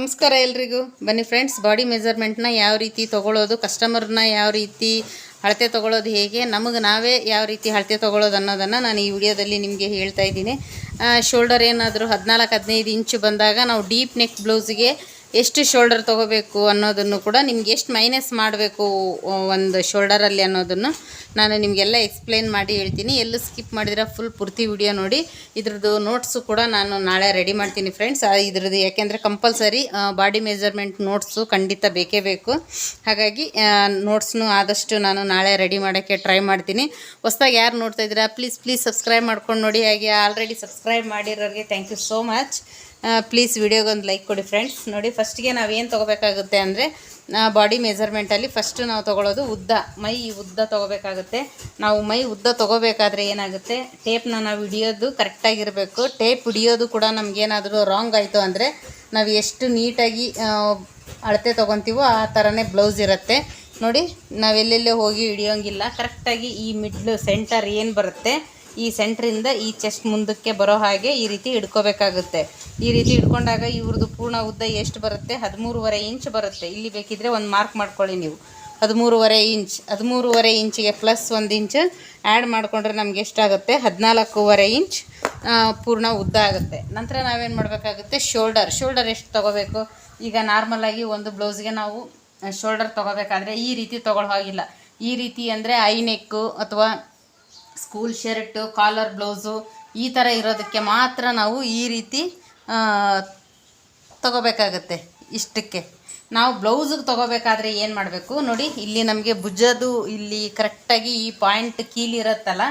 ನಮಸ್ಕಾರ ಎಲ್ರಿಗೂ. ಬನ್ನಿ ಫ್ರೆಂಡ್ಸ್ ಬಾಡಿ ಮೆಜರ್ಮೆಂಟ್ನ ಯಾವ ರೀತಿ ತೊಗೊಳ್ಳೋದು ಕಸ್ಟಮರ್ನ ಯಾವ ರೀತಿ ಅಳತೆ ತೊಗೊಳ್ಳೋದು ಹೇಗೆ, ನಮಗೆ ನಾವೇ ಯಾವ ರೀತಿ ಅಳತೆ ತೊಗೊಳ್ಳೋದು ಅನ್ನೋದನ್ನು ನಾನು ಈ ವಿಡಿಯೋದಲ್ಲಿ ನಿಮಗೆ ಹೇಳ್ತಾ ಇದ್ದೀನಿ. ಶೋಲ್ಡರ್ ಏನಾದರೂ ಹದಿನಾಲ್ಕು ಹದಿನೈದು ಇಂಚು ಬಂದಾಗ ನಾವು ಡೀಪ್ ನೆಕ್ ಬ್ಲೌಸಿಗೆ ಎಷ್ಟು ಶೋಲ್ಡರ್ ತೊಗೋಬೇಕು ಅನ್ನೋದನ್ನು ಕೂಡ ನಿಮ್ಗೆ ಎಷ್ಟು ಮೈನಸ್ ಮಾಡಬೇಕು ಒಂದು ಶೋಲ್ಡರಲ್ಲಿ ಅನ್ನೋದನ್ನು ನಾನು ನಿಮಗೆಲ್ಲ ಎಕ್ಸ್ಪ್ಲೇನ್ ಮಾಡಿ ಹೇಳ್ತೀನಿ. ಎಲ್ಲೂ ಸ್ಕಿಪ್ ಮಾಡಿದ್ರೆ ಫುಲ್ ಪೂರ್ತಿ ವಿಡಿಯೋ ನೋಡಿ. ಇದ್ರದ್ದು ನೋಟ್ಸು ಕೂಡ ನಾನು ನಾಳೆ ರೆಡಿ ಮಾಡ್ತೀನಿ ಫ್ರೆಂಡ್ಸ್ ಇದ್ರದ್ದು ಯಾಕೆಂದರೆ ಕಂಪಲ್ಸರಿ ಬಾಡಿ ಮೆಜರ್ಮೆಂಟ್ ನೋಟ್ಸು ಖಂಡಿತ ಬೇಕೇ ಬೇಕು. ಹಾಗಾಗಿ ನೋಟ್ಸ್ನು ಆದಷ್ಟು ನಾನು ನಾಳೆ ರೆಡಿ ಮಾಡೋಕ್ಕೆ ಟ್ರೈ ಮಾಡ್ತೀನಿ. ಹೊಸ್ದಾಗಿ ಯಾರು ನೋಡ್ತಾ ಇದ್ದೀರಾ ಪ್ಲೀಸ್ ಪ್ಲೀಸ್ ಸಬ್ಸ್ಕ್ರೈಬ್ ಮಾಡ್ಕೊಂಡು ನೋಡಿ. ಹಾಗೆ already subscribe ಮಾಡಿರೋರಿಗೆ thank you so much please ವಿಡಿಯೋಗೊಂದು like ಕೊಡಿ ಫ್ರೆಂಡ್ಸ್ ನೋಡಿ ಫಸ್ಟ್ಗೆ ನಾವೇನು ತೊಗೋಬೇಕಾಗುತ್ತೆ ಅಂದರೆ ಬಾಡಿ ಮೆಜರ್ಮೆಂಟಲ್ಲಿ ಫಸ್ಟು ನಾವು ತೊಗೊಳ್ಳೋದು ಉದ್ದ, ಮೈ ಉದ್ದ ತೊಗೋಬೇಕಾಗುತ್ತೆ. ನಾವು ಮೈ ಉದ್ದ ತೊಗೋಬೇಕಾದ್ರೆ ಏನಾಗುತ್ತೆ ಟೇಪ್ನ ನಾವು ಹಿಡಿಯೋದು ಕರೆಕ್ಟಾಗಿರಬೇಕು ಟೇಪ್ ಹಿಡಿಯೋದು ಕೂಡ ನಮಗೇನಾದರೂ ರಾಂಗ್ ಆಯಿತು ಅಂದರೆ, ನಾವು ಎಷ್ಟು ನೀಟಾಗಿ ಅಳತೆ ತೊಗೊತೀವೋ ಆ ಥರನೇ ಬ್ಲೌಸ್ ಇರುತ್ತೆ. ನೋಡಿ ನಾವೆಲ್ಲೆಲ್ಲೇ ಹೋಗಿ ಹಿಡಿಯೋಂಗಿಲ್ಲ. ಕರೆಕ್ಟಾಗಿ ಈ ಮಿಡ್ಲು ಸೆಂಟರ್ ಏನು ಬರುತ್ತೆ ಈ ಸೆಂಟ್ರಿಂದ ಈ ಚೆಸ್ಟ್ ಮುಂದಕ್ಕೆ ಬರೋ ಹಾಗೆ ಈ ರೀತಿ ಹಿಡ್ಕೋಬೇಕಾಗುತ್ತೆ. ಈ ರೀತಿ ಹಿಡ್ಕೊಂಡಾಗ ಇವ್ರದ್ದು ಪೂರ್ಣ ಉದ್ದ ಎಷ್ಟು ಬರುತ್ತೆ? ಹದಿಮೂರುವರೆ ಇಂಚ್ ಬರುತ್ತೆ. ಇಲ್ಲಿ ಬೇಕಿದ್ರೆ ಒಂದು ಮಾರ್ಕ್ ಮಾಡ್ಕೊಳ್ಳಿ ನೀವು. ಹದಿಮೂರುವರೆ ಇಂಚ್. ಹದಿಮೂರುವರೆ ಇಂಚಿಗೆ ಪ್ಲಸ್ ಒಂದು ಇಂಚ್ ಆ್ಯಡ್ ಮಾಡಿಕೊಂಡ್ರೆ ನಮ್ಗೆ ಎಷ್ಟಾಗುತ್ತೆ? ಹದಿನಾಲ್ಕೂವರೆ ಇಂಚ್ ಪೂರ್ಣ ಉದ್ದ ಆಗುತ್ತೆ. ನಂತರ ನಾವೇನು ಮಾಡಬೇಕಾಗುತ್ತೆ? ಶೋಲ್ಡರ್. ಶೋಲ್ಡರ್ ಎಷ್ಟು ತೊಗೋಬೇಕು? ಈಗ ನಾರ್ಮಲಾಗಿ ಒಂದು ಬ್ಲೌಸ್ಗೆ ನಾವು ಶೋಲ್ಡರ್ ತೊಗೋಬೇಕಾದ್ರೆ ಈ ರೀತಿ ತೊಗೊಳ್ಳೋ ಹಾಗಿಲ್ಲ. ಈ ರೀತಿ ಅಂದರೆ ಐ ನೆಕ್ಕು ಅಥವಾ ಸ್ಕೂಲ್ ಶರ್ಟು, ಕಾಲರ್ ಬ್ಲೌಸು ಈ ಥರ ಇರೋದಕ್ಕೆ ಮಾತ್ರ ನಾವು ಈ ರೀತಿ ತಗೋಬೇಕಾಗತ್ತೆ ಇಷ್ಟಕ್ಕೆ. ನಾವು ಬ್ಲೌಸಿಗೆ ತೊಗೋಬೇಕಾದ್ರೆ ಏನು ಮಾಡಬೇಕು? ನೋಡಿ, ಇಲ್ಲಿ ನಮಗೆ ಭುಜದ್ದು ಇಲ್ಲಿ ಕರೆಕ್ಟಾಗಿ ಈ ಪಾಯಿಂಟ್ ಕೀಲಿರುತ್ತಲ್ಲ,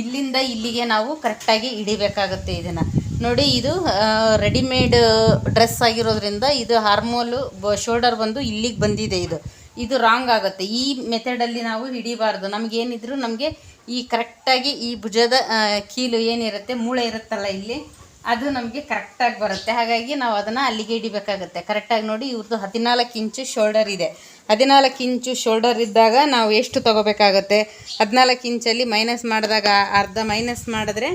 ಇಲ್ಲಿಂದ ಇಲ್ಲಿಗೆ ನಾವು ಕರೆಕ್ಟಾಗಿ ಹಿಡಿಬೇಕಾಗುತ್ತೆ ಇದನ್ನು. ನೋಡಿ, ಇದು ರೆಡಿಮೇಡ್ ಡ್ರೆಸ್ ಆಗಿರೋದ್ರಿಂದ ಇದು ಹಾರ್ಮೋಲು ಬ, ಶೋಲ್ಡರ್ ಬಂದು ಇಲ್ಲಿಗೆ ಬಂದಿದೆ ಇದು. ಇದು ರಾಂಗ್ ಆಗುತ್ತೆ. ಈ ಮೆಥಡಲ್ಲಿ ನಾವು ಹಿಡಿಬಾರ್ದು. ನಮಗೇನಿದ್ರು ನಮಗೆ ಈ ಕರೆಕ್ಟಾಗಿ ಈ ಭುಜದ ಕೀಲು ಏನಿರುತ್ತೆ, ಮೂಳೆ ಇರುತ್ತಲ್ಲ ಇಲ್ಲಿ, ಅದು ನಮಗೆ ಕರೆಕ್ಟಾಗಿ ಬರುತ್ತೆ. ಹಾಗಾಗಿ ನಾವು ಅದನ್ನು ಅಲ್ಲಿಗೆ ಹಿಡಿಬೇಕಾಗುತ್ತೆ. ಕರೆಕ್ಟಾಗಿ ನೋಡಿ ಇವ್ರದ್ದು ಹದಿನಾಲ್ಕು ಇಂಚು ಶೋಲ್ಡರ್ ಇದೆ. ಹದಿನಾಲ್ಕು ಇಂಚು ಶೋಲ್ಡರ್ ಇದ್ದಾಗ ನಾವು ಎಷ್ಟು ತೊಗೋಬೇಕಾಗುತ್ತೆ? ಹದಿನಾಲ್ಕು ಇಂಚಲ್ಲಿ ಮೈನಸ್ ಮಾಡಿದಾಗ, ಅರ್ಧ ಮೈನಸ್ ಮಾಡಿದ್ರೆ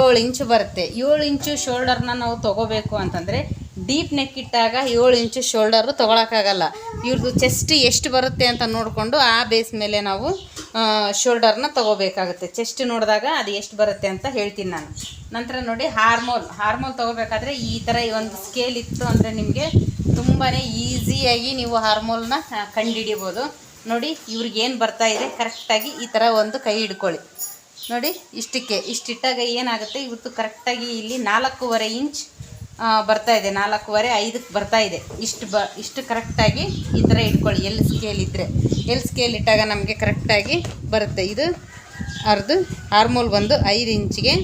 ಏಳು ಇಂಚು ಬರುತ್ತೆ. ಏಳು ಇಂಚು ಶೋಲ್ಡರ್ನ ನಾವು ತೊಗೋಬೇಕು ಅಂತಂದರೆ ಡೀಪ್ ನೆಕ್ ಇಟ್ಟಾಗ ಏಳು ಇಂಚು ಶೋಲ್ಡರು ತೊಗೊಳಕ್ಕಾಗಲ್ಲ. ಇವ್ರದ್ದು ಚೆಸ್ಟ್ ಎಷ್ಟು ಬರುತ್ತೆ ಅಂತ ನೋಡಿಕೊಂಡು ಆ ಬೇಸ್ ಮೇಲೆ ನಾವು ಶೋಲ್ಡರ್ನ ತೊಗೋಬೇಕಾಗುತ್ತೆ. ಚೆಸ್ಟ್ ನೋಡಿದಾಗ ಅದು ಎಷ್ಟು ಬರುತ್ತೆ ಅಂತ ಹೇಳ್ತೀನಿ ನಾನು. ನಂತರ ನೋಡಿ ಹಾರ್ಮೋಲ್ ಹಾರ್ಮೋಲ್ ತೊಗೋಬೇಕಾದ್ರೆ ಈ ಥರ ಒಂದು ಸ್ಕೇಲ್ ಇತ್ತು ಅಂದರೆ ನಿಮಗೆ ತುಂಬಾ ಈಸಿಯಾಗಿ ನೀವು ಹಾರ್ಮೋಲ್ನ ಕಂಡುಹಿಡಿಬೋದು ನೋಡಿ ಇವ್ರಿಗೇನು ಬರ್ತಾ ಇದೆ? ಕರೆಕ್ಟಾಗಿ ಈ ಥರ ಒಂದು ಕೈ ಹಿಡ್ಕೊಳ್ಳಿ. ನೋಡಿ ಇಷ್ಟಕ್ಕೆ. ಇಷ್ಟಿಟ್ಟಾಗ ಏನಾಗುತ್ತೆ? ಇವತ್ತು ಕರೆಕ್ಟಾಗಿ ಇಲ್ಲಿ ನಾಲ್ಕೂವರೆ ಇಂಚ್ ಬರ್ತಾ ಇದೆ. ನಾಲ್ಕೂವರೆ, ಐದಕ್ಕೆ ಬರ್ತಾ ಇದೆ. ಇಷ್ಟು ಬ, ಇಷ್ಟು ಕರೆಕ್ಟಾಗಿ ಈ ಥರ ಇಟ್ಕೊಳ್ಳಿ. ಎಲ್ಲಿ ಸ್ಕೇಲ್ ಇದ್ದರೆ ಎಲ್ಲಿ ಸ್ಕೇಲ್ ಇಟ್ಟಾಗ ನಮಗೆ ಕರೆಕ್ಟಾಗಿ ಬರುತ್ತೆ. ಇದು ಅರ್ದು ಹಾರ್ಮೋಲ್ ಬಂದು ಐದು ಇಂಚಿಗೆ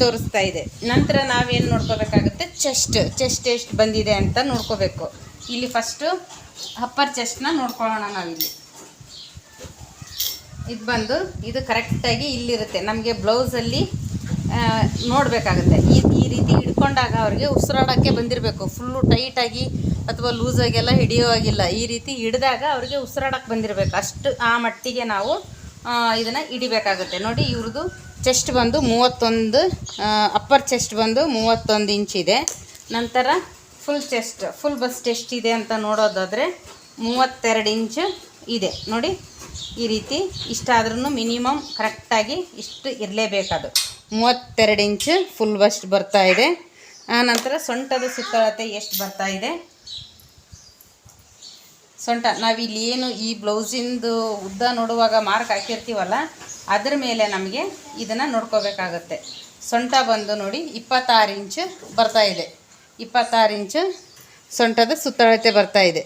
ತೋರಿಸ್ತಾ ಇದೆ. ನಂತರ ನಾವೇನು ನೋಡ್ಕೋಬೇಕಾಗುತ್ತೆ? ಚೆಸ್ಟ್ ಚೆಸ್ಟ್ ಎಷ್ಟು ಬಂದಿದೆ ಅಂತ ನೋಡ್ಕೋಬೇಕು. ಇಲ್ಲಿ ಫಸ್ಟು ಅಪ್ಪರ್ ಚೆಸ್ಟ್ನ ನೋಡ್ಕೊಳ್ಳೋಣ ನಾವಿಲ್ಲಿ. ಇದು ಬಂದು, ಇದು ಕರೆಕ್ಟಾಗಿ ಇಲ್ಲಿರುತ್ತೆ. ನಮಗೆ ಬ್ಲೌಸಲ್ಲಿ ನೋಡಬೇಕಾಗುತ್ತೆ. ಈ ಹಿಡ್ಕೊಂಡಾಗ ಅವ್ರಿಗೆ ಉಸಿರಾಡೋಕ್ಕೆ ಬಂದಿರಬೇಕು. ಫುಲ್ಲು ಟೈಟಾಗಿ ಅಥವಾ ಲೂಸಾಗೆಲ್ಲ ಹಿಡಿಯೋ ಹಾಗಿಲ್ಲ ಈ ರೀತಿ ಹಿಡಿದಾಗ ಅವ್ರಿಗೆ ಉಸಿರಾಡೋಕ್ಕೆ ಬಂದಿರಬೇಕು. ಅಷ್ಟು ಆ ಮಟ್ಟಿಗೆ ನಾವು ಇದನ್ನು ಹಿಡಿಬೇಕಾಗುತ್ತೆ. ನೋಡಿ, ಇವ್ರದ್ದು ಚೆಸ್ಟ್ ಬಂದು ಮೂವತ್ತೊಂದು ಅಪ್ಪರ್ ಚೆಸ್ಟ್ ಬಂದು ಮೂವತ್ತೊಂದು ಇಂಚ್ ಇದೆ. ನಂತರ ಫುಲ್ ಚೆಸ್ಟ್ ಫುಲ್ ಬಸ್ಟ್ ಎಷ್ಟಿದೆ ಅಂತ ನೋಡೋದಾದರೆ ಮೂವತ್ತೆರಡು ಇಂಚು ಇದೆ. ನೋಡಿ, ಈ ರೀತಿ ಇಷ್ಟಾದ್ರೂ ಮಿನಿಮಮ್ ಕರೆಕ್ಟಾಗಿ ಇಷ್ಟು ಇರಲೇಬೇಕದು. ಮೂವತ್ತೆರಡು ಇಂಚು ಫುಲ್ ಬಸ್ಟ್ ಬರ್ತಾ ಇದೆ. ಆ, ನಂತರ ಸೊಂಟದ ಸುತ್ತಳತೆ ಎಷ್ಟು ಬರ್ತಾ ಇದೆ? ಸೊಂಟ, ನಾವಿಲ್ಲಿ ಏನು ಈ ಬ್ಲೌಸಿಂದು ಉದ್ದ ನೋಡುವಾಗ ಮಾರ್ಕ್ ಹಾಕಿರ್ತೀವಲ್ಲ, ಅದ್ರ ಮೇಲೆ ನಮಗೆ ಇದನ್ನು ನೋಡ್ಕೋಬೇಕಾಗತ್ತೆ. ಸೊಂಟ ಬಂದು ನೋಡಿ, ಇಪ್ಪತ್ತಾರು ಇಂಚು ಬರ್ತಾ ಇದೆ. ಇಪ್ಪತ್ತಾರು ಇಂಚು ಸೊಂಟದ ಸುತ್ತಳತೆ ಬರ್ತಾ ಇದೆ.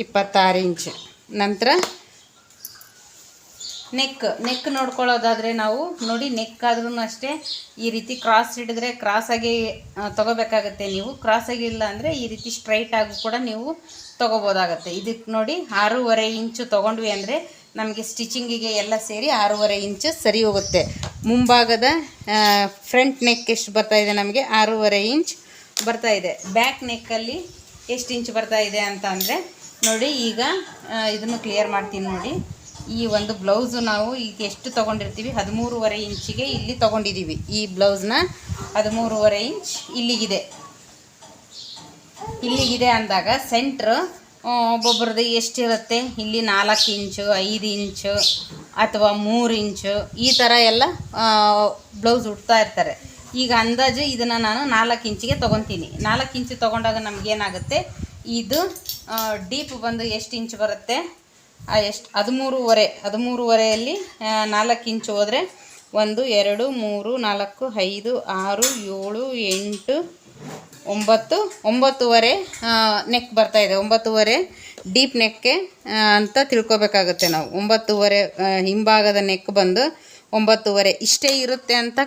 ಇಪ್ಪತ್ತಾರು ಇಂಚು. ನಂತರ ನೆಕ್ ನೆಕ್ ನೋಡ್ಕೊಳ್ಳೋದಾದರೆ ನಾವು ನೋಡಿ ನೆಕ್ ಆದ್ರೂ ಅಷ್ಟೇ ಈ ರೀತಿ ಕ್ರಾಸ್ ಹಿಡಿದ್ರೆ ಕ್ರಾಸಾಗಿ ತೊಗೋಬೇಕಾಗತ್ತೆ ನೀವು. ಕ್ರಾಸಾಗಿ ಇಲ್ಲ ಅಂದರೆ ಈ ರೀತಿ ಸ್ಟ್ರೈಟ್ ಕೂಡ ನೀವು ತೊಗೋಬೋದಾಗತ್ತೆ. ಇದಕ್ಕೆ ನೋಡಿ ಆರೂವರೆ ಇಂಚು ತೊಗೊಂಡ್ವಿ ಅಂದರೆ ನಮಗೆ ಸ್ಟಿಚಿಂಗಿಗೆ ಎಲ್ಲ ಸೇರಿ ಆರೂವರೆ ಇಂಚು ಸರಿ ಹೋಗುತ್ತೆ. ಮುಂಭಾಗದ ಫ್ರಂಟ್ ನೆಕ್ ಎಷ್ಟು ಬರ್ತಾ ಇದೆ ನಮಗೆ? ಆರೂವರೆ ಇಂಚ್ ಇದೆ. ಬ್ಯಾಕ್ ನೆಕ್ಕಲ್ಲಿ ಎಷ್ಟು ಇಂಚ್ ಬರ್ತಾ ಇದೆ ಅಂತ ಅಂದರೆ ನೋಡಿ ಈಗ ಇದನ್ನು ಕ್ಲಿಯರ್ ಮಾಡ್ತೀನಿ ನೋಡಿ. ಈ ಒಂದು ಬ್ಲೌಸು ನಾವು ಈಗ ಎಷ್ಟು ತೊಗೊಂಡಿರ್ತೀವಿ? ಹದಿಮೂರುವರೆ ಇಂಚಿಗೆ ಇಲ್ಲಿ ತೊಗೊಂಡಿದ್ದೀವಿ ಈ ಬ್ಲೌಸ್ನ ಹದಿಮೂರುವರೆ ಇಂಚ್ ಇಲ್ಲಿಗಿದೆ. ಇಲ್ಲಿಗಿದೆ ಅಂದಾಗ ಸೆಂಟ್ರ್ ಒಬ್ಬೊಬ್ರದ್ದು ಎಷ್ಟಿರುತ್ತೆ ಇಲ್ಲಿ ನಾಲ್ಕು ಇಂಚು, ಐದು ಇಂಚು ಅಥವಾ ಮೂರು ಇಂಚು ಈ ಥರ ಎಲ್ಲ ಬ್ಲೌಸ್ ಉಡ್ತಾ ಇರ್ತಾರೆ. ಈಗ ಅಂದಾಜು ಇದನ್ನು ನಾನು ನಾಲ್ಕು ಇಂಚಿಗೆ ತೊಗೊತೀನಿ. ನಾಲ್ಕು ಇಂಚು ತೊಗೊಂಡಾಗ ನಮಗೇನಾಗುತ್ತೆ? ಇದು ಡೀಪ್ ಬಂದು ಎಷ್ಟು ಇಂಚ್ ಬರುತ್ತೆ? ಎಷ್ಟು, ಹದಿಮೂರುವರೆ, ಹದಿಮೂರುವರೆಯಲ್ಲಿ ನಾಲ್ಕು ಇಂಚು ಹೋದರೆ ಒಂದು, ಎರಡು, ಮೂರು, ನಾಲ್ಕು, ಐದು, ಆರು, ಏಳು, ಎಂಟು, ಒಂಬತ್ತು, ಒಂಬತ್ತುವರೆ ನೆಕ್ ಬರ್ತಾ ಇದೆ. ಒಂಬತ್ತುವರೆ ಡೀಪ್ ನೆಕ್ಕೆ ಅಂತ ತಿಳ್ಕೊಬೇಕಾಗುತ್ತೆ ನಾವು. ಒಂಬತ್ತುವರೆ ಹಿಂಭಾಗದ ನೆಕ್ ಬಂದು ಒಂಬತ್ತುವರೆ. ಇಷ್ಟೇ ಇರುತ್ತೆ ಅಂತ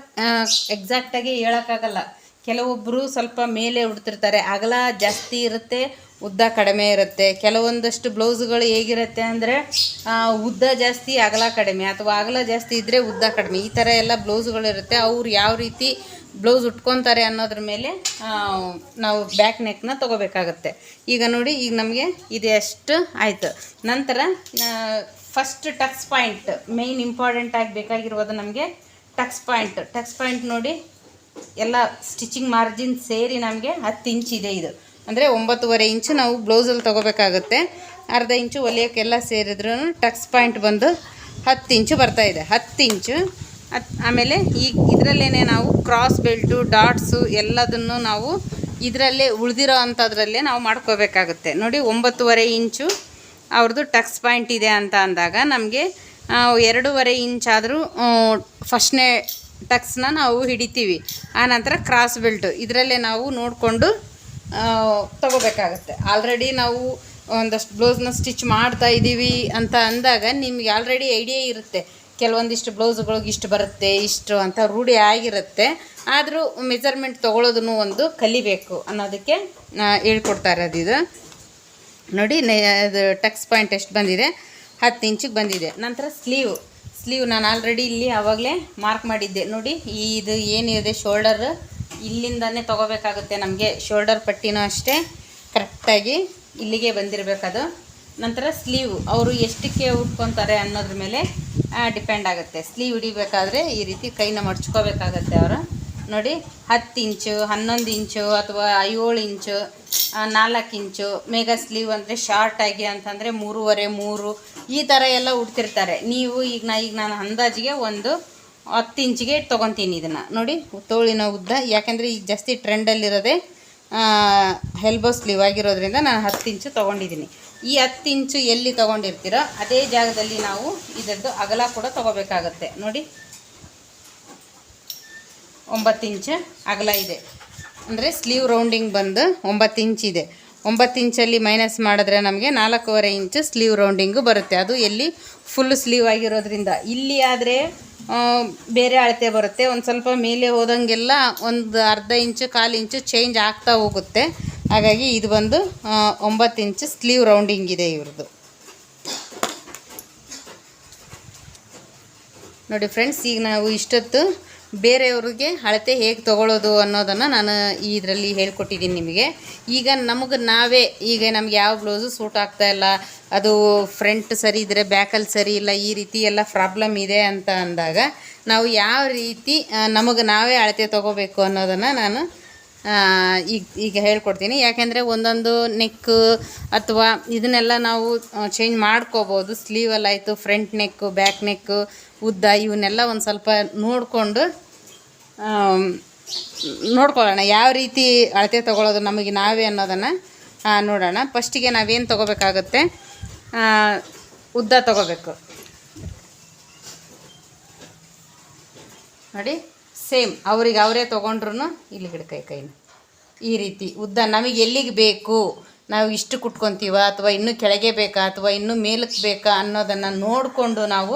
ಎಕ್ಸಾಕ್ಟಾಗಿ ಹೇಳೋಕ್ಕಾಗಲ್ಲ. ಕೆಲವೊಬ್ಬರು ಸ್ವಲ್ಪ ಮೇಲೆ ಉಡ್ತಿರ್ತಾರೆ ಅಗಲ ಜಾಸ್ತಿ ಇರುತ್ತೆ. ಉದ್ದ ಕಡಿಮೆ ಇರುತ್ತೆ. ಕೆಲವೊಂದಷ್ಟು ಬ್ಲೌಸ್ಗಳು ಹೇಗಿರುತ್ತೆ ಅಂದರೆ ಉದ್ದ ಜಾಸ್ತಿ, ಅಗಲ ಕಡಿಮೆ. ಅಥವಾ ಅಗಲ ಜಾಸ್ತಿ ಇದ್ದರೆ ಉದ್ದ ಕಡಿಮೆ. ಈ ಥರ ಎಲ್ಲ ಬ್ಲೌಸ್ಗಳಿರುತ್ತೆ ಅವ್ರು ಯಾವ ರೀತಿ ಬ್ಲೌಸ್ ಉಟ್ಕೊತಾರೆ ಅನ್ನೋದ್ರ ಮೇಲೆ ನಾವು ಬ್ಯಾಕ್ ನೆಕ್ನ ತೊಗೋಬೇಕಾಗತ್ತೆ. ಈಗ ನೋಡಿ, ಈಗ ನಮಗೆ ಇದೆಷ್ಟು ಆಯಿತು. ನಂತರ first Tux point main important ಆಗಿ ಬೇಕಾಗಿರೋದು ನಮಗೆ ಟಕ್ಸ್ ಪಾಯಿಂಟ್ ಟಕ್ಸ್ ಪಾಯಿಂಟ್ ನೋಡಿ, ಎಲ್ಲ ಸ್ಟಿಚಿಂಗ್ ಮಾರ್ಜಿನ್ ಸೇರಿ ನಮಗೆ ಹತ್ತು ಇಂಚ್ ಇದೆ ಇದು. ಅಂದರೆ ಒಂಬತ್ತುವರೆ ಇಂಚು ನಾವು ಬ್ಲೌಸಲ್ಲಿ ತೊಗೋಬೇಕಾಗುತ್ತೆ. ಅರ್ಧ ಇಂಚು ಹೊಲಿಯೋಕ್ಕೆಲ್ಲ ಸೇರಿದ್ರೂ ಟಕ್ಸ್ ಪಾಯಿಂಟ್ ಬಂದು ಹತ್ತು ಇಂಚು ಬರ್ತಾ ಇದೆ. ಹತ್ತು ಇಂಚು. ಅತ್ ಆಮೇಲೆ ಈ ಇದರಲ್ಲೇ ನಾವು ಕ್ರಾಸ್ ಬೆಲ್ಟು ಡಾಟ್ಸು ಎಲ್ಲದನ್ನು ನಾವು ಇದರಲ್ಲೇ ಉಳಿದಿರೋ ಅಂಥದ್ರಲ್ಲೇ ನಾವು ಮಾಡ್ಕೋಬೇಕಾಗುತ್ತೆ. ನೋಡಿ ಒಂಬತ್ತುವರೆ ಇಂಚು ಅವ್ರದ್ದು ಟಕ್ಸ್ ಪಾಯಿಂಟ್ ಇದೆ ಅಂತ ಅಂದಾಗ ನಮಗೆ ಎರಡೂವರೆ ಇಂಚಾದರೂ ಫಸ್ಟ್ನೇ ಟಕ್ಸ್ನ ನಾವು ಹಿಡಿತೀವಿ. ಆನಂತರ ಕ್ರಾಸ್ ಬೆಲ್ಟು ಇದರಲ್ಲೇ ನಾವು ನೋಡಿಕೊಂಡು ತಗೋಬೇಕಾಗತ್ತೆ. ಆಲ್ರೆಡಿ ನಾವು ಒಂದಷ್ಟು ಬ್ಲೌಸ್ನ ಸ್ಟಿಚ್ ಮಾಡ್ತಾ ಇದ್ದೀವಿ ಅಂತ ಅಂದಾಗ ನಿಮಗೆ ಆಲ್ರೆಡಿ ಐಡಿಯಾ ಇರುತ್ತೆ. ಕೆಲವೊಂದಿಷ್ಟು ಬ್ಲೌಸ್ಗಳಿಗೆ ಇಷ್ಟು ಬರುತ್ತೆ, ಇಷ್ಟು ಅಂತ ರೂಢಿ ಆಗಿರುತ್ತೆ. ಆದರೂ ಮೆಜರ್ಮೆಂಟ್ ತೊಗೊಳೋದನ್ನು ಒಂದು ಕಲಿಬೇಕು ಅನ್ನೋದಕ್ಕೆ ಹೇಳ್ಕೊಡ್ತಾ ಇರೋದು ಇದು. ನೋಡಿ ಅದು ಟಕ್ಸ್ ಪಾಯಿಂಟ್ ಎಷ್ಟು ಬಂದಿದೆ? ಹತ್ತು ಇಂಚಿಗೆ ಬಂದಿದೆ. ನಂತರ ಸ್ಲೀವ್ ಸ್ಲೀವ್ ನಾನು ಆಲ್ರೆಡಿ ಇಲ್ಲಿ ಆವಾಗಲೇ ಮಾರ್ಕ್ ಮಾಡಿದ್ದೆ. ನೋಡಿ ಇದು ಏನಿದೆ? ಶೋಲ್ಡರ್ ಇಲ್ಲಿಂದನೇ ತೊಗೋಬೇಕಾಗುತ್ತೆ ನಮಗೆ ಶೋಲ್ಡರ್ ಪಟ್ಟಿನೂ ಅಷ್ಟೇ. ಕರೆಕ್ಟಾಗಿ ಇಲ್ಲಿಗೆ ಬಂದಿರಬೇಕದು. ನಂತರ ಸ್ಲೀವ್ ಅವರು ಎಷ್ಟಕ್ಕೆ ಉಟ್ಕೊತಾರೆ ಅನ್ನೋದ್ರ ಮೇಲೆ ಡಿಪೆಂಡ್ ಆಗುತ್ತೆ. ಸ್ಲೀವ್ ಹಿಡಿಬೇಕಾದ್ರೆ ಈ ರೀತಿ ಕೈನ ಮಡ್ಚ್ಕೋಬೇಕಾಗತ್ತೆ ಅವರು. ನೋಡಿ, ಹತ್ತು ಇಂಚು, ಹನ್ನೊಂದು ಇಂಚು ಅಥವಾ ಏಳು ಇಂಚು ನಾಲ್ಕು ಇಂಚು ಮೇಗ ಸ್ಲೀವ್ ಅಂದರೆ ಶಾರ್ಟಾಗಿ ಅಂತಂದರೆ ಮೂರುವರೆ ಮೂರು, ಈ ಥರ ಎಲ್ಲ ಉಡ್ತಿರ್ತಾರೆ. ನೀವು ಈಗ ನಾ, ಈಗ ನಾನು ಅಂದಾಜಿಗೆ ಒಂದು ಹತ್ತು ಇಂಚಿಗೆ ತೊಗೊತೀನಿ ಇದನ್ನು. ನೋಡಿ, ತೋಳಿನ ಉದ್ದ. ಯಾಕೆಂದರೆ ಈಗ ಜಾಸ್ತಿ ಟ್ರೆಂಡಲ್ಲಿರೋದೇ ಹೆಲ್ಬೋ ಸ್ಲೀವ್ ಆಗಿರೋದ್ರಿಂದ ನಾನು ಹತ್ತು ಇಂಚು ತೊಗೊಂಡಿದ್ದೀನಿ. ಈ ಹತ್ತು ಇಂಚು ಎಲ್ಲಿ ತೊಗೊಂಡಿರ್ತೀರೋ ಅದೇ ಜಾಗದಲ್ಲಿ ನಾವು ಇದರದ್ದು ಅಗಲ ಕೂಡ ತೊಗೋಬೇಕಾಗತ್ತೆ. ನೋಡಿ, ಒಂಬತ್ತು ಇಂಚು ಅಗಲ ಇದೆ. ಅಂದರೆ ಸ್ಲೀವ್ ರೌಂಡಿಂಗ್ ಬಂದು ಒಂಬತ್ತು ಇಂಚಿದೆ ಒಂಬತ್ತು ಇಂಚಲ್ಲಿ ಮೈನಸ್ ಮಾಡಿದ್ರೆ ನಮಗೆ ನಾಲ್ಕೂವರೆ ಇಂಚು ಸ್ಲೀವ್ ರೌಂಡಿಂಗು ಬರುತ್ತೆ. ಅದು ಎಲ್ಲಿ ಫುಲ್ ಸ್ಲೀವ್ ಆಗಿರೋದ್ರಿಂದ. ಇಲ್ಲಿ ಆದರೆ ಬೇರೆ ಅಳತೆ ಬರುತ್ತೆ. ಒಂದು ಸ್ವಲ್ಪ ಮೇಲೆ ಹೋದಂಗೆಲ್ಲ ಒಂದು ಅರ್ಧ ಇಂಚು, ಕಾಲು ಇಂಚು ಚೇಂಜ್ ಆಗ್ತಾ ಹೋಗುತ್ತೆ. ಹಾಗಾಗಿ ಇದು ಬಂದು ಒಂಬತ್ತು ಇಂಚು ಸ್ಲೀವ್ ರೌಂಡಿಂಗ್ ಇದೆ ಇವ್ರದ್ದು ನೋಡಿ ಫ್ರೆಂಡ್ಸ್ ಈಗ ನಾವು ಇಷ್ಟೊತ್ತು ಬೇರೆಯವ್ರಿಗೆ ಅಳತೆ ಹೇಗೆ ತೊಗೊಳ್ಳೋದು ಅನ್ನೋದನ್ನು ನಾನು ಇದರಲ್ಲಿ ಹೇಳ್ಕೊಟ್ಟಿದ್ದೀನಿ ನಿಮಗೆ. ಈಗ ನಮಗೆ ನಾವೇ, ಈಗ ನಮ್ಗೆ ಯಾವ ಬ್ಲೌಸು ಸೂಟ್ ಆಗ್ತಾ ಇಲ್ಲ, ಅದು ಫ್ರಂಟ್ ಸರಿ ಇದ್ದರೆ ಬ್ಯಾಕಲ್ಲಿ ಸರಿ ಇಲ್ಲ, ಈ ರೀತಿ ಎಲ್ಲ ಪ್ರಾಬ್ಲಮ್ ಇದೆ ಅಂತ ಅಂದಾಗ ನಾವು ಯಾವ ರೀತಿ ನಮಗೆ ನಾವೇ ಅಳತೆ ತೊಗೋಬೇಕು ಅನ್ನೋದನ್ನು ನಾನು ಈಗ ಈಗ ಹೇಳ್ಕೊಡ್ತೀನಿ. ಯಾಕೆಂದರೆ ಒಂದೊಂದು ನೆಕ್ ಅಥವಾ ಇದನ್ನೆಲ್ಲ ನಾವು ಚೇಂಜ್ ಮಾಡ್ಕೋಬೋದು. ಸ್ಲೀವಲ್ಲಾಯಿತು ಫ್ರಂಟ್ ನೆಕ್ಕು ಬ್ಯಾಕ್ ನೆಕ್ಕು ಉದ್ದ, ಇವನ್ನೆಲ್ಲ ಒಂದು ಸ್ವಲ್ಪ ನೋಡಿಕೊಂಡು ನೋಡ್ಕೊಳ್ಳೋಣ ಯಾವ ರೀತಿ ಅಳತೆ ತೊಗೊಳೋದು ನಮಗೆ ನಾವೇ ಅನ್ನೋದನ್ನು ನೋಡೋಣ. ಫಸ್ಟಿಗೆ ನಾವೇನು ತೊಗೋಬೇಕಾಗುತ್ತೆ? ಉದ್ದ ತೊಗೋಬೇಕು. ನೋಡಿ, ಸೇಮ್, ಅವ್ರಿಗೆ ಅವರೇ ತೊಗೊಂಡ್ರು ಇಲ್ಲಿ ಗಿಡ ಕೈ, ಕೈನ. ಈ ರೀತಿ ಉದ್ದ ನಮಗೆ ಎಲ್ಲಿಗೆ ಬೇಕು? ನಾವು ಇಷ್ಟು ಕುಟ್ಕೊತೀವ ಅಥವಾ ಇನ್ನೂ ಕೆಳಗೆ ಬೇಕಾ ಅಥವಾ ಇನ್ನೂ ಮೇಲಕ್ಕೆ ಬೇಕಾ ಅನ್ನೋದನ್ನು ನೋಡಿಕೊಂಡು ನಾವು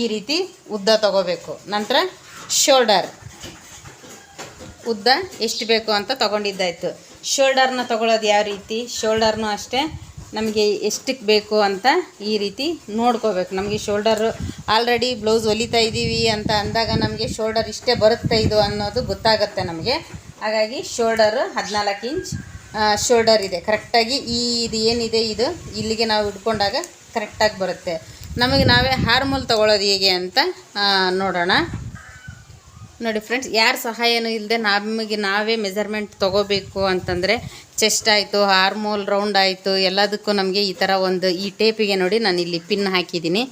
ಈ ರೀತಿ ಉದ್ದ ತಗೋಬೇಕು. ನಂತರ ಶೋಲ್ಡರ್. ಉದ್ದ ಎಷ್ಟು ಬೇಕು ಅಂತ ತೊಗೊಂಡಿದ್ದಾಯಿತು. ಶೋಲ್ಡರ್ನ ತೊಗೊಳೋದು ಯಾವ ರೀತಿ? ಶೋಲ್ಡರ್ನೂ ಅಷ್ಟೇ ನಮಗೆ ಎಷ್ಟಕ್ಕೆ ಬೇಕು ಅಂತ ಈ ರೀತಿ ನೋಡ್ಕೋಬೇಕು. ನಮಗೆ ಶೋಲ್ಡರು ಆಲ್ರೆಡಿ ಬ್ಲೌಸ್ ಹೊಲಿತಾ ಇದ್ದೀವಿ ಅಂತ ಅಂದಾಗ ನಮಗೆ ಶೋಲ್ಡರ್ ಇಷ್ಟೇ ಬರುತ್ತೆ ಇದು ಅನ್ನೋದು ಗೊತ್ತಾಗುತ್ತೆ ನಮಗೆ. ಹಾಗಾಗಿ ಶೋಲ್ಡರು ಹದಿನಾಲ್ಕು ಇಂಚ್ ಶೋಲ್ಡರ್ ಇದೆ. ಕರೆಕ್ಟಾಗಿ ಈ ಇದು ಏನಿದೆ ಇದು? ಇಲ್ಲಿಗೆ ನಾವು ಇಟ್ಕೊಂಡಾಗ ಕರೆಕ್ಟಾಗಿ ಬರುತ್ತೆ. ನಮಗೆ ನಾವೇ ಹಾರ್ಮೋಲ್ ತೊಗೊಳೋದು ಹೇಗೆ ಅಂತ ನೋಡೋಣ. ನೋಡಿ ಫ್ರೆಂಡ್ಸ್ ಯಾರ ಸಹಾಯನೂ ಇಲ್ಲದೆ ನಮಗೆ ನಾವೇ ಮೆಜರ್ಮೆಂಟ್ ತೊಗೋಬೇಕು ಅಂತಂದರೆ ಚೆಸ್ಟ್ ಆಯಿತು ಹಾರ್ಮೋಲ್ ರೌಂಡ್ ಆಯಿತು, ಎಲ್ಲದಕ್ಕೂ ನಮಗೆ ಈ ಥರ ಒಂದು ಈ ಟೇಪಿಗೆ ನೋಡಿ ನಾನು ಇಲ್ಲಿ ಪಿನ್ ಹಾಕಿದ್ದೀನಿ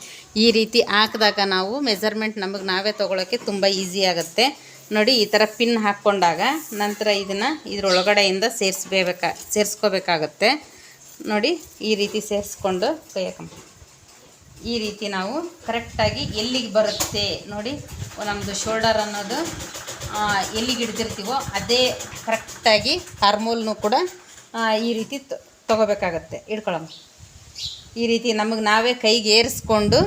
ಈ ರೀತಿ ಹಾಕಿದಾಗ ನಾವು ಮೆಜರ್ಮೆಂಟ್ ನಮಗೆ ನಾವೇ ತೊಗೊಳಕ್ಕೆ ತುಂಬ ಈಸಿ ಆಗುತ್ತೆ. ನೋಡಿ ಈ ಥರ ಪಿನ್ ಹಾಕ್ಕೊಂಡಾಗ ನಂತರ ಇದನ್ನು ಇದ್ರೊಳಗಡೆಯಿಂದ ಸೇರಿಸ್ಬೇಕ, ಸೇರಿಸ್ಕೋಬೇಕಾಗತ್ತೆ. ನೋಡಿ ಈ ರೀತಿ ಸೇರಿಸ್ಕೊಂಡು ಕೈಯಕಂಬ ಈ ರೀತಿ ನಾವು ಕರೆಕ್ಟಾಗಿ ಎಲ್ಲಿಗೆ ಬರುತ್ತೆ ನೋಡಿ ನಮ್ಮದು ಶೋಲ್ಡರ್ ಅನ್ನೋದು ಎಲ್ಲಿಗೆ ಹಿಡ್ದಿರ್ತೀವೋ ಅದೇ ಕರೆಕ್ಟಾಗಿ ಹಾರ್ಮೋಲ್ನು ಕೂಡ ಈ ರೀತಿ ತೊಗೋಬೇಕಾಗತ್ತೆ. ಇಡ್ಕೊಳಮ್ಮ ಈ ರೀತಿ ನಮಗೆ ನಾವೇ ಕೈಗೆ ಏರಿಸ್ಕೊಂಡು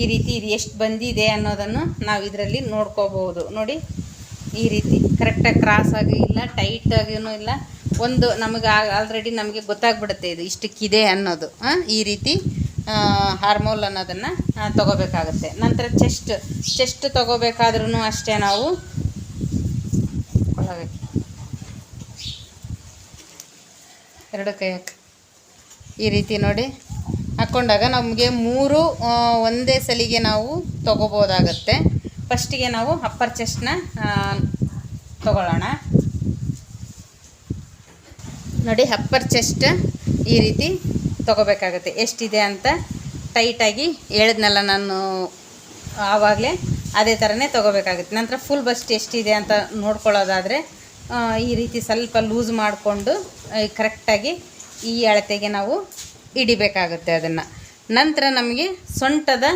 ಈ ರೀತಿ ಇದು ಎಷ್ಟು ಬಂದಿದೆ ಅನ್ನೋದನ್ನು ನಾವು ಇದರಲ್ಲಿ ನೋಡ್ಕೋಬಹುದು. ನೋಡಿ, ಈ ರೀತಿ ಕರೆಕ್ಟಾಗಿ ಕ್ರಾಸ್ ಆಗಿ ಇಲ್ಲ, ಟೈಟ್ ಆಗಿಯೂ ಇಲ್ಲ. ಒಂದು ನಮಗೆ ಆಲ್ರೆಡಿ ನಮಗೆ ಗೊತ್ತಾಗ್ಬಿಡುತ್ತೆ ಇದು ಇಷ್ಟಕ್ಕಿದೆ ಅನ್ನೋದು. ಈ ರೀತಿ ಹಾರ್ಮೋಲ್ ಅನ್ನೋದನ್ನು ತಗೋಬೇಕಾಗುತ್ತೆ. ನಂತರ ಚೆಸ್ಟ್ ಚೆಸ್ಟ್ ತಗೋಬೇಕಾದ್ರೂ ಅಷ್ಟೇ ನಾವು ಕೊಡಬೇಕು. ಎರಡು ಕೈ ಈ ರೀತಿ ನೋಡಿ. ಹಾಕ್ಕೊಂಡಾಗ ನಮಗೆ ಮೂರು ಒಂದೇ ಸಲಿಗೆ ನಾವು ತಗೋಬೋದಾಗತ್ತೆ. ಫಸ್ಟಿಗೆ ನಾವು ಅಪ್ಪರ್ ಚೆಸ್ಟ್ನ ತಗೊಳ್ಳೋಣ. ನೋಡಿ ಅಪ್ಪರ್ ಚೆಸ್ಟ್ ಈ ರೀತಿ ತಗೋಬೇಕಾಗತ್ತೆ. ಎಷ್ಟಿದೆ ಅಂತ ಟೈಟಾಗಿ ಹೇಳಿದ್ನಲ್ಲ ನಾನು ಆವಾಗಲೇ, ಅದೇ ಥರನೇ ತೊಗೋಬೇಕಾಗುತ್ತೆ. ನಂತರ ಫುಲ್ ಬಸ್ಟ್ ಎಷ್ಟಿದೆ ಅಂತ ನೋಡ್ಕೊಳ್ಳೋದಾದರೆ ಈ ರೀತಿ ಸ್ವಲ್ಪ ಲೂಸ್ ಮಾಡಿಕೊಂಡು ಕರೆಕ್ಟಾಗಿ ಈ ಅಳತೆಗೆ ನಾವು ಹಿಡಿಬೇಕಾಗುತ್ತೆ ಅದನ್ನು. ನಂತರ ನಮಗೆ ಸೊಂಟದ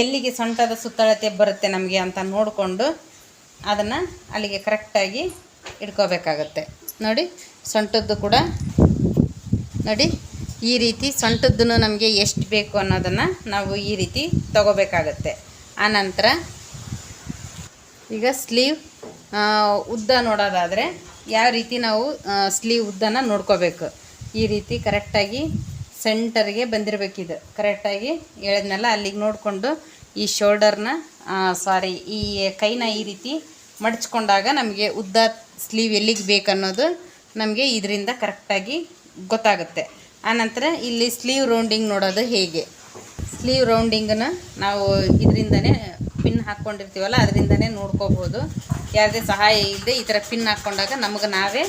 ಎಲ್ಲಿಗೆ ಸೊಂಟದ ಸುತ್ತಳತೆ ಬರುತ್ತೆ ನಮಗೆ ಅಂತ ನೋಡಿಕೊಂಡು ಅದನ್ನು ಅಲ್ಲಿಗೆ ಕರೆಕ್ಟಾಗಿ ಇಟ್ಕೋಬೇಕಾಗತ್ತೆ ನೋಡಿ, ಸೊಂಟದ್ದು ಕೂಡ, ನೋಡಿ. ಈ ರೀತಿ ಸೊಂಟದ್ದು ನಮಗೆ ಎಷ್ಟು ಬೇಕು ಅನ್ನೋದನ್ನು ನಾವು ಈ ರೀತಿ ತಗೋಬೇಕಾಗತ್ತೆ. ಆನಂತರ ಈಗ ಸ್ಲೀವ್ ಉದ್ದ ನೋಡೋದಾದರೆ ಯಾವ ರೀತಿ ನಾವು ಸ್ಲೀವ್ ಉದ್ದನ ನೋಡ್ಕೋಬೇಕು. ಈ ರೀತಿ ಕರೆಕ್ಟಾಗಿ ಸೆಂಟರ್ಗೆ ಬಂದಿರಬೇಕಿದು ಕರೆಕ್ಟಾಗಿ ಹೇಳಿದ್ನಲ್ಲ ಅಲ್ಲಿಗೆ ನೋಡಿಕೊಂಡು ಈ ಶೋಲ್ಡರ್ನ ಸಾರಿ, ಈ ಕೈನ ಈ ರೀತಿ ಮಡಚ್ಕೊಂಡಾಗ ನಮಗೆ ಉದ್ದ ಸ್ಲೀವ್ ಎಲ್ಲಿಗೆ ಬೇಕನ್ನೋದು ನಮಗೆ ಇದರಿಂದ ಕರೆಕ್ಟಾಗಿ ಗೊತ್ತಾಗುತ್ತೆ. ಆನಂತರ ಇಲ್ಲಿ ಸ್ಲೀವ್ ರೌಂಡಿಂಗ್ ನೋಡೋದು ಹೇಗೆ? ಸ್ಲೀವ್ ರೌಂಡಿಂಗನ್ನು ನಾವು ಇದರಿಂದನೇ ಪಿನ್ ಹಾಕ್ಕೊಂಡಿರ್ತೀವಲ್ಲ, ಅದರಿಂದನೇ ನೋಡ್ಕೋಬೋದು. ಯಾವುದೇ ಸಹಾಯ ಇಲ್ಲದೆ ಈ ಥರ ಪಿನ್ ಹಾಕ್ಕೊಂಡಾಗ ನಮಗೆ ನಾವೇ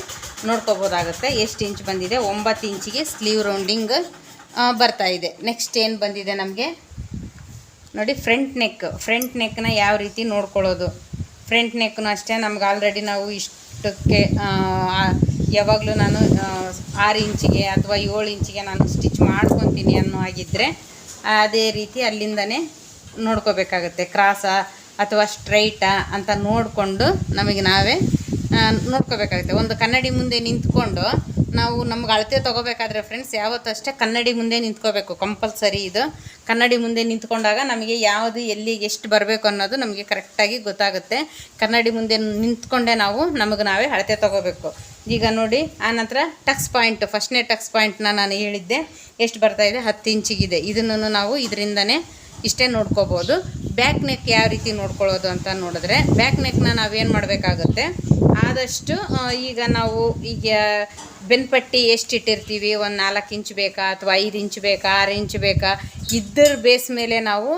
ನೋಡ್ಕೋಬೋದಾಗುತ್ತೆ. ಎಷ್ಟು ಇಂಚ್ ಬಂದಿದೆ? ಒಂಬತ್ತು ಇಂಚಿಗೆ ಸ್ಲೀವ್ ರೌಂಡಿಂಗ್ ಬರ್ತಾ ಇದೆ. ನೆಕ್ಸ್ಟ್ ಏನು ಬಂದಿದೆ ನಮಗೆ? ನೋಡಿ ಫ್ರಂಟ್ ನೆಕ್ ಫ್ರಂಟ್ ನೆಕ್ನ ಯಾವ ರೀತಿ ನೋಡ್ಕೊಳ್ಳೋದು? ಫ್ರಂಟ್ ನೆಕ್ನು ಅಷ್ಟೇ, ನಮ್ಗೆ ಆಲ್ರೆಡಿ ನಾವು ಇಷ್ಟಕ್ಕೆ ಯಾವಾಗಲೂ ನಾನು ಆರು ಇಂಚಿಗೆ ಅಥವಾ ಏಳು ಇಂಚಿಗೆ ನಾನು ಸ್ಟಿಚ್ ಮಾಡ್ಕೊತೀನಿ ಅನ್ನೋ ಆಗಿದ್ದರೆ ಅದೇ ರೀತಿ ಅಲ್ಲಿಂದನೇ ನೋಡ್ಕೋಬೇಕಾಗತ್ತೆ. ಕ್ರಾಸಾ ಅಥವಾ ಸ್ಟ್ರೈಟಾ ಅಂತ ನೋಡಿಕೊಂಡು ನಮಗೆ ನಾವೇ ನೋಡ್ಕೋಬೇಕಾಗುತ್ತೆ. ಒಂದು ಕನ್ನಡಿ ಮುಂದೆ ನಿಂತ್ಕೊಂಡು ನಾವು ನಮ್ಗೆ ಅಳತೆ ತೊಗೋಬೇಕಾದ್ರೆ ಫ್ರೆಂಡ್ಸ್ ಯಾವತ್ತಷ್ಟೇ ಕನ್ನಡಿ ಮುಂದೆ ನಿಂತ್ಕೋಬೇಕು. ಕಂಪಲ್ಸರಿ ಇದು. ಕನ್ನಡಿ ಮುಂದೆ ನಿಂತ್ಕೊಂಡಾಗ ನಮಗೆ ಯಾವುದು ಎಲ್ಲಿ ಎಷ್ಟು ಬರಬೇಕು ಅನ್ನೋದು ನಮಗೆ ಕರೆಕ್ಟಾಗಿ ಗೊತ್ತಾಗುತ್ತೆ. ಕನ್ನಡಿ ಮುಂದೆ ನಿಂತ್ಕೊಂಡೇ ನಾವು ನಮಗೆ ನಾವೇ ಅಳತೆ ತೊಗೋಬೇಕು. ಈಗ ನೋಡಿ ಆನಂತರ ಟಕ್ಸ್ ಪಾಯಿಂಟ್ ಫಸ್ಟ್ನೇ ಟಕ್ಸ್ ಪಾಯಿಂಟ್ನ ನಾನು ಹೇಳಿದ್ದೆ. ಎಷ್ಟು ಬರ್ತಾ ಇದೆ? ಹತ್ತು ಇಂಚಿಗಿದೆ. ಇದನ್ನು ನಾವು ಇದರಿಂದನೇ ಇಷ್ಟೇ ನೋಡ್ಕೋಬೋದು. ಬ್ಯಾಕ್ ನೆಕ್ ಯಾವ ರೀತಿ ನೋಡ್ಕೊಳ್ಳೋದು ಅಂತ ನೋಡಿದ್ರೆ ಬ್ಯಾಕ್ ನೆಕ್ನ ನಾವೇನು ಮಾಡಬೇಕಾಗುತ್ತೆ? ಆದಷ್ಟು ಈಗ ನಾವು ಈಗ ಬೆನ್ಪಟ್ಟಿ ಎಷ್ಟು ಇಟ್ಟಿರ್ತೀವಿ? ಒಂದು ನಾಲ್ಕು ಇಂಚ್ ಬೇಕಾ? ಅಥವಾ ಐದು ಇಂಚ್ ಬೇಕಾ? ಆರು ಇಂಚ್ ಬೇಕಾ? ಇದ್ದರ ಬೇಸ್ ಮೇಲೆ ನಾವು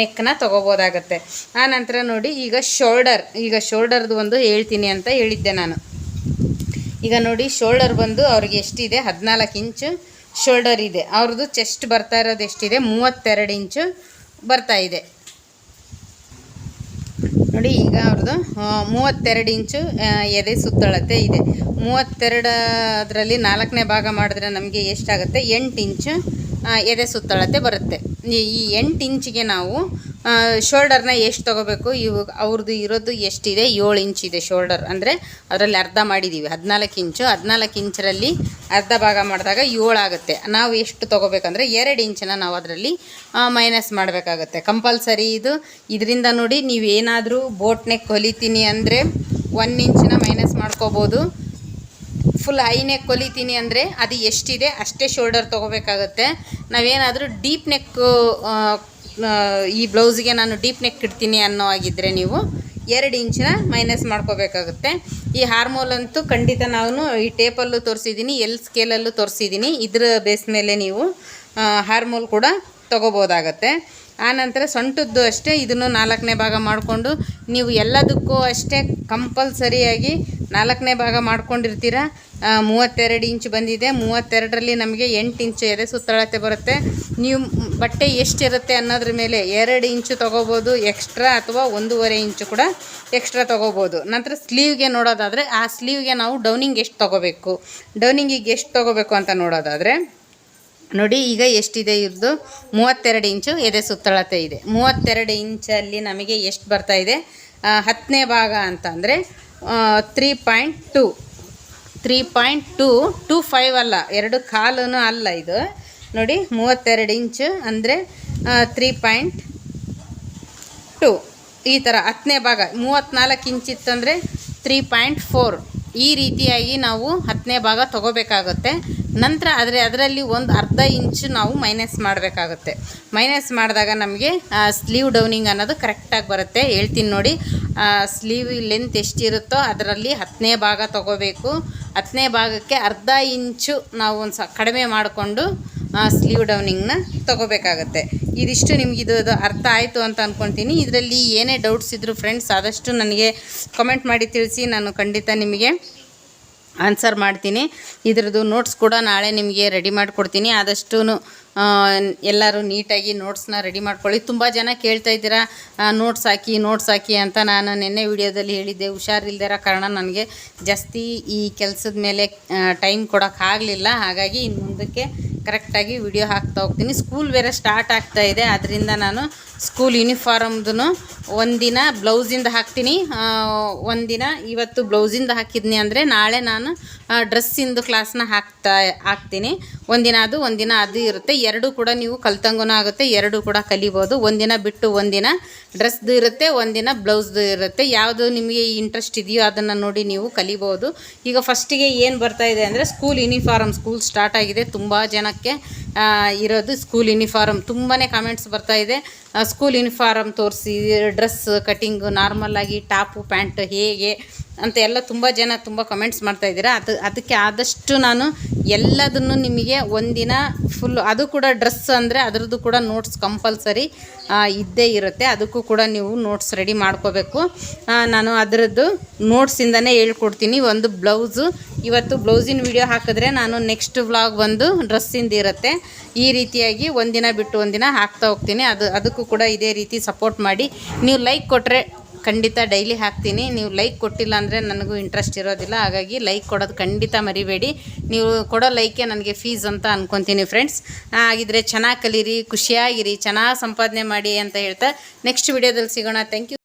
ನೆಕ್ನ ತೊಗೋಬೋದಾಗತ್ತೆ. ಆನಂತರ ನಂತರ ನೋಡಿ, ಈಗ ಶೋಲ್ಡರ್ ಈಗ ಶೋಲ್ಡರ್ದು ಒಂದು ಹೇಳ್ತೀನಿ ಅಂತ ಹೇಳಿದ್ದೆ ನಾನು. ಈಗ ನೋಡಿ ಶೋಲ್ಡರ್ ಬಂದು ಅವ್ರಿಗೆ ಎಷ್ಟಿದೆ? ಹದಿನಾಲ್ಕು ಇಂಚು ಶೋಲ್ಡರ್ ಇದೆ. ಅವ್ರದ್ದು ಚೆಸ್ಟ್ ಬರ್ತಾ ಇರೋದು ಎಷ್ಟಿದೆ? ಮೂವತ್ತೆರಡು ಇಂಚು ಬರ್ತಾ ಇದೆ. ನೋಡಿ ಈಗ ಅವ್ರದ್ದು ಮೂವತ್ತೆರಡು ಇಂಚು ಎದೆ ಸುತ್ತಳತೆ ಇದೆ. ಮೂವತ್ತೆರಡು ಅದರಲ್ಲಿ ನಾಲ್ಕನೇ ಭಾಗ ಮಾಡಿದ್ರೆ ನಮಗೆ ಎಷ್ಟಾಗುತ್ತೆ? ಎಂಟು ಇಂಚು ಎದೆ ಸುತ್ತಳತೆ ಬರುತ್ತೆ. ಈ ಎಂಟು ಇಂಚಿಗೆ ನಾವು ಶೋಲ್ಡರ್ನ ಎಷ್ಟು ತೊಗೋಬೇಕು? ಇವಾಗ ಅವ್ರದ್ದು ಇರೋದು ಎಷ್ಟಿದೆ? ಏಳು ಇಂಚ್ ಇದೆ ಶೋಲ್ಡರ್. ಅಂದರೆ ಅದರಲ್ಲಿ ಅರ್ಧ ಮಾಡಿದ್ದೀವಿ ಹದಿನಾಲ್ಕು ಇಂಚು. ಹದಿನಾಲ್ಕು ಇಂಚರಲ್ಲಿ ಅರ್ಧ ಭಾಗ ಮಾಡಿದಾಗ ಏಳಾಗುತ್ತೆ ನಾವು ಎಷ್ಟು ತೊಗೋಬೇಕಂದ್ರೆ ಎರಡು ಇಂಚನ್ನ ನಾವು ಅದರಲ್ಲಿ ಮೈನಸ್ ಮಾಡಬೇಕಾಗತ್ತೆ. ಕಂಪಲ್ಸರಿ ಇದು. ಇದರಿಂದ ನೋಡಿ ನೀವು ಏನಾದರೂ ಬೋಟ್ನೆಕ್ ಹೊಲಿತೀನಿ ಅಂದರೆ ಒನ್ ಇಂಚನ್ನ ಮೈನಸ್ ಮಾಡ್ಕೋಬೋದು. ಫುಲ್ ಹೈ ನೆಕ್ ಹೊಲಿತೀನಿ ಅಂದರೆ ಅದು ಎಷ್ಟಿದೆ? ಅಷ್ಟೇ ಶೋಲ್ಡರ್ ತೊಗೋಬೇಕಾಗತ್ತೆ. ನಾವೇನಾದರೂ ಡೀಪ್ ನೆಕ್ ಈ ಬ್ಲೌಸಿಗೆ ನಾನು ಡೀಪ್ ನೆಕ್ ಇಡ್ತೀನಿ ಅನ್ನೋ ಆಗಿದ್ದರೆ ನೀವು ಎರಡು ಇಂಚಿನ ಮೈನಸ್ ಮಾಡ್ಕೋಬೇಕಾಗುತ್ತೆ. ಈ ಹಾರ್ಮೋಲ್ ಅಂತೂ ಖಂಡಿತ ನಾನು ಈ ಟೇಪಲ್ಲೂ ತೋರಿಸಿದ್ದೀನಿ, ಎಲ್ ಸ್ಕೇಲಲ್ಲೂ ತೋರಿಸಿದ್ದೀನಿ. ಇದ್ರ ಬೇಸ್ ಮೇಲೆ ನೀವು ಹಾರ್ಮೋಲ್ ಕೂಡ ತೊಗೋಬೋದಾಗತ್ತೆ. ಆನಂತರ ಸೊಂಟದ್ದು ಅಷ್ಟೇ, ಇದನ್ನು ನಾಲ್ಕನೇ ಭಾಗ ಮಾಡಿಕೊಂಡು ನೀವು ಎಲ್ಲದಕ್ಕೂ ಅಷ್ಟೇ ಕಂಪಲ್ಸರಿಯಾಗಿ ನಾಲ್ಕನೇ ಭಾಗ ಮಾಡ್ಕೊಂಡಿರ್ತೀರ? ಮೂವತ್ತೆರಡು ಇಂಚ್ ಬಂದಿದೆ. ಮೂವತ್ತೆರಡರಲ್ಲಿ ನಮಗೆ ಎಂಟು ಇಂಚು ಎದೆ ಸುತ್ತಳತೆ ಬರುತ್ತೆ. ನೀವು ಬಟ್ಟೆ ಎಷ್ಟಿರುತ್ತೆ ಅನ್ನೋದ್ರ ಮೇಲೆ ಎರಡು ಇಂಚು ತೊಗೋಬೋದು ಎಕ್ಸ್ಟ್ರಾ ಅಥವಾ ಒಂದೂವರೆ ಇಂಚು ಕೂಡ ಎಕ್ಸ್ಟ್ರಾ ತೊಗೋಬೋದು. ನಂತರ ಸ್ಲೀವ್ಗೆ ನೋಡೋದಾದರೆ ಆ ಸ್ಲೀವ್ಗೆ ನಾವು ಡೌನಿಂಗ್ ಎಷ್ಟು ತೊಗೋಬೇಕು? ಡೌನಿಂಗಿಗೆ ಎಷ್ಟು ತೊಗೋಬೇಕು ಅಂತ ನೋಡೋದಾದರೆ ನೋಡಿ, ಈಗ ಎಷ್ಟಿದೆ ಇವ್ರದ್ದು ಮೂವತ್ತೆರಡು ಇಂಚು ಎದೆ ಸುತ್ತಳತೆ ಇದೆ. ಮೂವತ್ತೆರಡು ಇಂಚಲ್ಲಿ ನಮಗೆ ಎಷ್ಟು ಬರ್ತಾ ಇದೆ? ಹತ್ತನೇ ಭಾಗ ಅಂತಂದರೆ three point two three point two two five ಅಲ್ಲ, ಎರಡು ಕಾಲು ಅಲ್ಲ ಇದು. ನೋಡಿ, ಮೂವತ್ತೆರಡು ಇಂಚು ಅಂದರೆ ತ್ರೀ ಪಾಯಿಂಟ್ ಟು ಈ ಥರ ಹತ್ತನೇ ಭಾಗ ಮೂವತ್ತ್ನಾಲ್ಕು ಇಂಚ್ ಇತ್ತಂದರೆ ತ್ರೀ ಪಾಯಿಂಟ್ ಫೋರ್ ಈ ರೀತಿಯಾಗಿ ನಾವು ಹತ್ತನೇ ಭಾಗ ತೊಗೋಬೇಕಾಗುತ್ತೆ. ನಂತರ ಆದರೆ ಅದರಲ್ಲಿ ಒಂದು ಅರ್ಧ ಇಂಚು ನಾವು ಮೈನಸ್ ಮಾಡಬೇಕಾಗುತ್ತೆ. ಮೈನಸ್ ಮಾಡಿದಾಗ ನಮಗೆ ಸ್ಲೀವ್ ಡೌನಿಂಗ್ ಅನ್ನೋದು ಕರೆಕ್ಟಾಗಿ ಬರುತ್ತೆ. ಹೇಳ್ತೀನಿ ನೋಡಿ ಸ್ಲೀವ್ ಲೆಂತ್ ಎಷ್ಟಿರುತ್ತೋ ಅದರಲ್ಲಿ ಹತ್ತನೇ ಭಾಗ ತೊಗೋಬೇಕು. ಹತ್ತನೇ ಭಾಗಕ್ಕೆ ಅರ್ಧ ಇಂಚು ನಾವು ಒಂದು ಸ, ಕಡಿಮೆ ಮಾಡಿಕೊಂಡು ಸ್ಲೀವ್ ಡೌನಿಂಗ್ನ ತೊಗೋಬೇಕಾಗತ್ತೆ. ಇದಿಷ್ಟು ನಿಮ್ಗೆ ಇದು ಅರ್ಥ ಆಯಿತು ಅಂತ ಅಂದ್ಕೊತೀನಿ ಇದರಲ್ಲಿ ಏನೇ ಡೌಟ್ಸ್ ಇದ್ದರೂ ಫ್ರೆಂಡ್ಸ್ ಆದಷ್ಟು ನನಗೆ ಕಮೆಂಟ್ ಮಾಡಿ ತಿಳಿಸಿ. ನಾನು ಖಂಡಿತ ನಿಮಗೆ ಆನ್ಸರ್ ಮಾಡ್ತೀನಿ. ಇದ್ರದ್ದು ನೋಟ್ಸ್ ಕೂಡ ನಾಳೆ ನಿಮಗೆ ರೆಡಿ ಮಾಡಿಕೊಡ್ತೀನಿ. ಆದಷ್ಟು ಎಲ್ಲರೂ ನೀಟಾಗಿ ನೋಟ್ಸ್ನ ರೆಡಿ ಮಾಡ್ಕೊಳ್ಳಿ. ತುಂಬ ಜನ ಕೇಳ್ತಾ ಇದ್ದೀರಾ ನೋಟ್ಸ್ ಹಾಕಿ ನೋಟ್ಸ್ ಹಾಕಿ ಅಂತ ನಾನು ನಿನ್ನೆ ವಿಡಿಯೋದಲ್ಲಿ ಹೇಳಿದ್ದೆ. ಹುಷಾರಿಲ್ದೇ ಇರೋ ಕಾರಣ ನನಗೆ ಜಾಸ್ತಿ ಈ ಕೆಲಸದ ಮೇಲೆ ಟೈಮ್ ಕೊಡೋಕ್ಕಾಗಲಿಲ್ಲ ಹಾಗಾಗಿ ಇನ್ನು ಮುಂದಕ್ಕೆ ಕರೆಕ್ಟಾಗಿ ವಿಡಿಯೋ ಹಾಕ್ತಾ ಹೋಗ್ತೀನಿ. ಸ್ಕೂಲ್ ಬೇರೆ ಸ್ಟಾರ್ಟ್ ಆಗ್ತಾ ಇದೆ. ಅದರಿಂದ ನಾನು ಸ್ಕೂಲ್ ಯೂನಿಫಾರ್ಮ್ದು ಒಂದಿನ ಬ್ಲೌಸಿಂದ ಹಾಕ್ತೀನಿ. ಒಂದಿನ ಇವತ್ತು ಬ್ಲೌಸಿಂದ ಹಾಕಿದ್ನಿ ಅಂದರೆ ನಾಳೆ ನಾನು ಡ್ರೆಸ್ಸಿಂದು ಕ್ಲಾಸ್ನ ಹಾಕ್ತಾ, ಹಾಕ್ತೀನಿ. ಒಂದಿನ ಅದು ಒಂದಿನ ಅದು ಇರುತ್ತೆ. ಎರಡು ಕೂಡ ನೀವು ಕಲ್ತಂಗೂ ಆಗುತ್ತೆ, ಎರಡೂ ಕೂಡ ಕಲಿಬೋದು. ಒಂದಿನ ಬಿಟ್ಟು ಒಂದಿನ ಡ್ರೆಸ್ದು ಇರುತ್ತೆ, ಒಂದಿನ ಬ್ಲೌಸ್ದು ಇರುತ್ತೆ. ಯಾವುದು ನಿಮಗೆ ಇಂಟ್ರೆಸ್ಟ್ ಇದೆಯೋ ಅದನ್ನು ನೋಡಿ ನೀವು ಕಲಿಬೋದು. ಈಗ ಫಸ್ಟಿಗೆ ಏನು ಬರ್ತಾ ಇದೆ ಅಂದರೆ ಸ್ಕೂಲ್ ಯೂನಿಫಾರ್ಮ್ ಸ್ಕೂಲ್ ಸ್ಟಾರ್ಟ್ ಆಗಿದೆ. ತುಂಬ ಜನಕ್ಕೆ ಇರೋದು ಸ್ಕೂಲ್ ಯೂನಿಫಾರ್ಮ್ ತುಂಬಾ ಕಾಮೆಂಟ್ಸ್ ಬರ್ತಾ ಇದೆ. ಸ್ಕೂಲ್ ಯೂನಿಫಾರ್ಮ್ ತೋರಿಸಿ ಡ್ರೆಸ್ ಕಟಿಂಗು ನಾರ್ಮಲ್ಲಾಗಿ ಟಾಪು ಪ್ಯಾಂಟ್ ಹೇಗೆ ಅಂತ ಎಲ್ಲ ತುಂಬ ಜನ ತುಂಬ ಕಮೆಂಟ್ಸ್ ಮಾಡ್ತಾ ಇದ್ದೀರಾ. ಅದು, ಅದಕ್ಕೆ ಆದಷ್ಟು ನಾನು ಎಲ್ಲದನ್ನು ನಿಮಗೆ ಒಂದಿನ ಫುಲ್ ಅದು ಕೂಡ ಡ್ರೆಸ್ ಅಂದರೆ ಅದರದ್ದು ಕೂಡ ನೋಟ್ಸ್ ಕಂಪಲ್ಸರಿ ಇದ್ದೇ ಇರುತ್ತೆ. ಅದಕ್ಕೂ ಕೂಡ ನೀವು ನೋಟ್ಸ್ ರೆಡಿ ಮಾಡ್ಕೋಬೇಕು. ನಾನು ಅದರದ್ದು ನೋಟ್ಸಿಂದನೇ ಹೇಳ್ಕೊಡ್ತೀನಿ. ಒಂದು ಬ್ಲೌಸು ಇವತ್ತು ಬ್ಲೌಸಿನ ವಿಡಿಯೋ ಹಾಕಿದ್ರೆ ನಾನು ನೆಕ್ಸ್ಟ್ ವ್ಲಾಗ್ ಬಂದು ಡ್ರೆಸ್ಸಿಂದ ಇರುತ್ತೆ. ಈ ರೀತಿಯಾಗಿ ಒಂದಿನ ಬಿಟ್ಟು ಒಂದಿನ ಹಾಕ್ತಾ ಹೋಗ್ತೀನಿ. ಅದು, ಅದಕ್ಕೂ ಕೂಡ ಇದೇ ರೀತಿ ಸಪೋರ್ಟ್ ಮಾಡಿ. ನೀವು ಲೈಕ್ ಕೊಟ್ಟರೆ ಖಂಡಿತ ಡೈಲಿ ಹಾಕ್ತೀನಿ. ನೀವು ಲೈಕ್ ಕೊಟ್ಟಿಲ್ಲ ಅಂದರೆ ನನಗೂ ಇಂಟ್ರೆಸ್ಟ್ ಇರೋದಿಲ್ಲ. ಹಾಗಾಗಿ ಲೈಕ್ ಕೊಡೋದು ಖಂಡಿತ ಮರಿಬೇಡಿ. ನೀವು ಕೊಡೋ ಲೈಕೆ ನನಗೆ ಫೀಸ್ ಅಂತ ಅಂದ್ಕೊತೀನಿ ಫ್ರೆಂಡ್ಸ್ ಆಗಿದ್ರೆ ಚೆನ್ನಾಗಿ ಕಲೀರಿ, ಖುಷಿಯಾಗಿರಿ, ಚೆನ್ನಾಗಿ ಸಂಪಾದನೆ ಮಾಡಿ ಅಂತ ಹೇಳ್ತಾ ನೆಕ್ಸ್ಟ್ ವಿಡಿಯೋದಲ್ಲಿ ಸಿಗೋಣ. Thank you